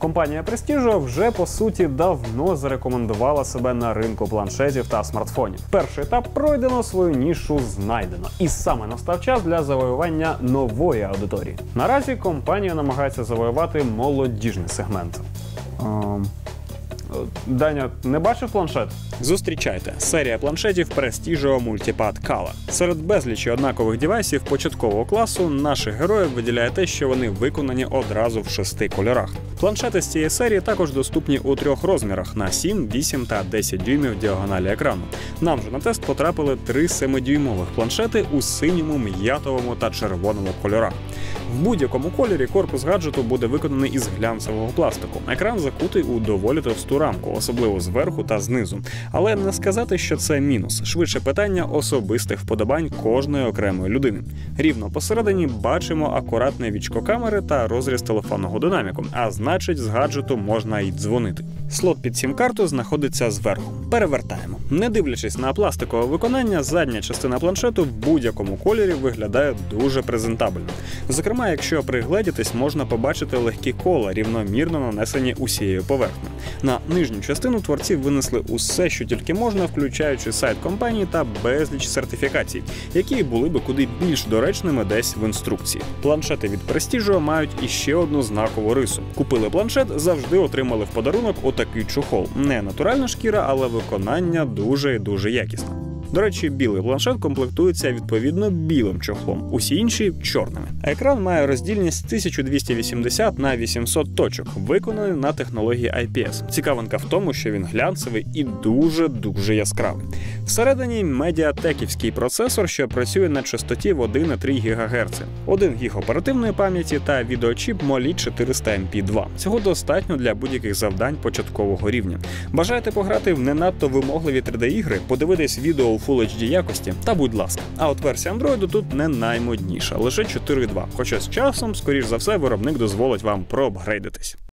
Компанія Prestigio вже по суті давно зарекомендувала себе на ринку планшетів та смартфонів. Перший етап пройдено, свою нішу знайдено, і саме настав час для завоювання нової аудиторії. Наразі компанія намагається завоювати молодіжний сегмент. Ем, Даня, не бачив планшет? Зустрічайте серія планшетів Prestigio Multipad Kala. Серед безлічі однакових девайсів початкового класу наших героїв виділяє те, що вони виконані одразу в шести кольорах. Планшети з цієї серії також доступні у трьох розмірах на 7, 8 та 10 дюймів діагоналі екрану. Нам же на тест потрапили три 7-дюймових планшети у синьому, м'ятовому та червоному кольорах. В будь-якому кольорі корпус гаджету буде виконаний із глянцевого пластику. Екран закутий у доволі товсту рамку, особливо зверху та знизу. Але не сказати, що це мінус. Швидше питання особистих вподобань кожної окремої людини. Рівно посередині бачимо акуратне вічко камери та розріз телефонного динаміку, а значить, з гаджету можна й дзвонити. Слот під сім-карту знаходиться зверху. Перевертаємо. Не дивлячись на пластикове виконання, задня частина планшету в будь-якому кольорі виглядає дуже презентабельно. Зокрема, якщо пригледітись, можна побачити легкі кола, рівномірно нанесені усією поверхнею. На нижню частину творці винесли усе, що тільки можна, включаючи сайт компанії та безліч сертифікацій, які були би куди більш доречними десь в інструкції. Планшети від Prestigio мають іще одну знакову рису. Купили планшет, завжди отримали в подарунок отакий чохол. Не натуральна шкіра, але виконання дуже і дуже якісне. До речі, білий планшет комплектується відповідно білим чохлом, усі інші чорними. Екран має роздільність 1280 на 800 точок, виконаний на технології IPS. Цікавинка в тому, що він глянцевий і дуже дуже яскравий. Всередині медіатеківський процесор, що працює на частоті в 1,3 ГГц, 1 гіг оперативної пам'яті та відеочіп Moli 400 MP2. Цього достатньо для будь-яких завдань початкового рівня. Бажаєте пограти в не надто вимогливі 3D-ігри, подивитись відео у Full HD якості, та будь ласка. А от версія Android тут не наймодніша, лише 4.2. Хоча з часом, скоріш за все, виробник дозволить вам проапгрейдитись.